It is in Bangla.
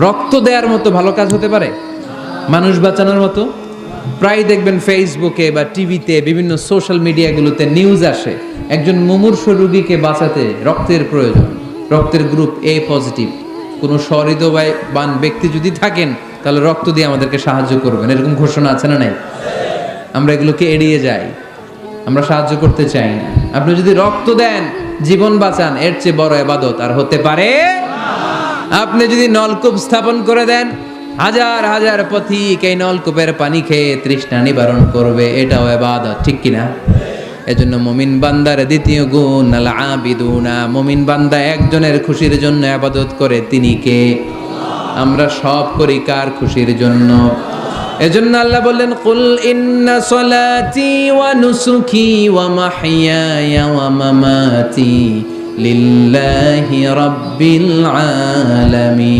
রক্ত দেওয়ার মতো ভালো কাজ হতে পারে? মানুষ বাঁচানোর মতো? প্রায় দেখবেন ফেসবুকে বা টিভিতে বিভিন্ন সোশ্যাল মিডিয়াগুলোতে নিউজ আসে। একজন মুমূর্ষ রুগীকে বাঁচাতে রক্তের প্রয়োজন। রক্তের গ্রুপ এ পজিটিভ কোনো সহৃদয়বান ব্যক্তি যদি থাকেন, তাহলে রক্ত দিয়ে আমাদেরকে সাহায্য করবেন। এরকম ঘোষণা আছে না নাই? আমরা এগুলোকে এড়িয়ে যাই। আমরা সাহায্য করতে চাই না। আপনি যদি রক্ত দেন, জীবন বাঁচান, এর চেয়ে বড় এবাদত আর হতে পারে আপনি যদি নলকূপ স্থাপন করে দেন, হাজার হাজার পথিক এই নলকূপের পানি খেয়ে তৃষ্ণা নিবারণ করবে, এটাও এবাদত, ঠিক কিনা? এজন্য মমিন বান্দার দ্বিতীয় গুণ, আল মমিন বান্দা একজনের খুশির জন্য আবাদত করে, তিনি কে? আমরা সব করি কার খুশির জন্য? এজন্য আল্লাহ বললেন, কুল ইন্না সলাতি ওয়া নুসুকি ওয়া মাহইয়ায়া ওয়া মামাতি। لله رب العالمين.